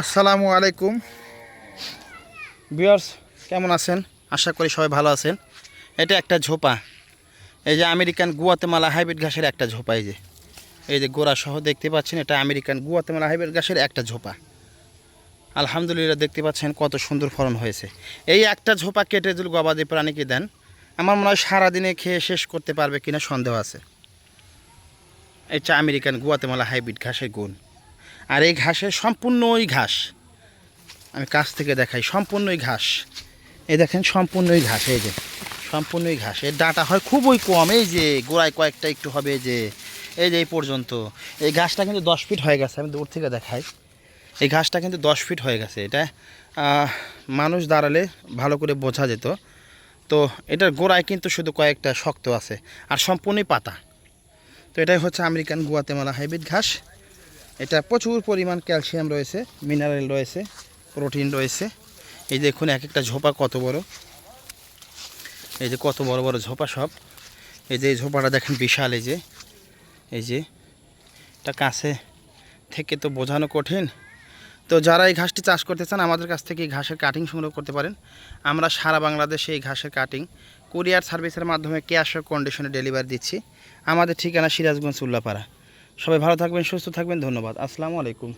আসসালামু আলাইকুম। বিয়ার্স কেমন আছেন? আশা করি সবাই ভালো আছেন। এটা একটা ঝোপা। এই যে আমেরিকান গুয়াতেমালা হাইব্রিড ঘাসের একটা ঝোপা এই যে। এই যে গোড়া সহ দেখতে পাচ্ছেন, এটা আমেরিকান গুয়াতেমালা হাইব্রিড ঘাসের একটা ঝোপা। আলহামদুলিল্লাহ দেখতে পাচ্ছেন কত সুন্দর ফলন হয়েছে। এই একটা ঝোপা কেটে যদি গবাদি প্রাণীকে দেন, আমার মনে হয় সারাদিনে খেয়ে শেষ করতে পারবে কিনা সন্দেহ আছে। এটা আমেরিকান গুয়াতেমালা হাইব্রিড ঘাসের গুণ। আর এই ঘাসের সম্পূর্ণই ঘাস। আমি কাছ থেকে দেখাই, সম্পূর্ণই ঘাস। এই দেখেন, সম্পূর্ণই ঘাস, এই যে, সম্পূর্ণই ঘাস। এর ডাটা হয় খুবই কম, এই যে, গোড়ায় কয়েকটা একটু হবে যে, এই যে এই পর্যন্ত। এই ঘাসটা কিন্তু দশ ফিট হয়ে গেছে, আমি দূর থেকে দেখাই। এই ঘাসটা কিন্তু দশ ফিট হয়ে গেছে, এটা মানুষ দাঁড়ালে ভালো করে বোঝা যেত। তো এটার গোড়ায় কিন্তু শুধু কয়েকটা শক্ত আছে, আর সম্পূর্ণই পাতা। তো এটাই হচ্ছে আমেরিকান গুয়াতেমালা হাইব্রিড ঘাস। এটা প্রচুর পরিমাণ ক্যালসিয়াম রয়েছে, মিনারেল রয়েছে, প্রোটিন রয়েছে। এই দেখুন, এক একটা ঝোপা কত বড়। এই যে কত বড় বড় ঝোপা সব। এই যে এই ঝোপাটা দেখেন বিশাল, এই যে। এই যে, এটা কাছে থেকে তো বোঝানো কঠিন। তো যারা এই ঘাসটি চাষ করতে চান, আমাদের কাছ থেকে এই ঘাসের কাটিং সংগ্রহ করতে পারেন। আমরা সারা বাংলাদেশে এই ঘাসের কাটিং কুরিয়ার সার্ভিসের মাধ্যমে ক্যাশ কন্ডিশনে ডেলিভারি দিচ্ছি। আমাদের ঠিকানা সিরাজগঞ্জ উল্লাপাড়া। সবাই ভালো থাকবেন সুস্থ থাকবেন ধন্যবাদ। আসসালামু আলাইকুম।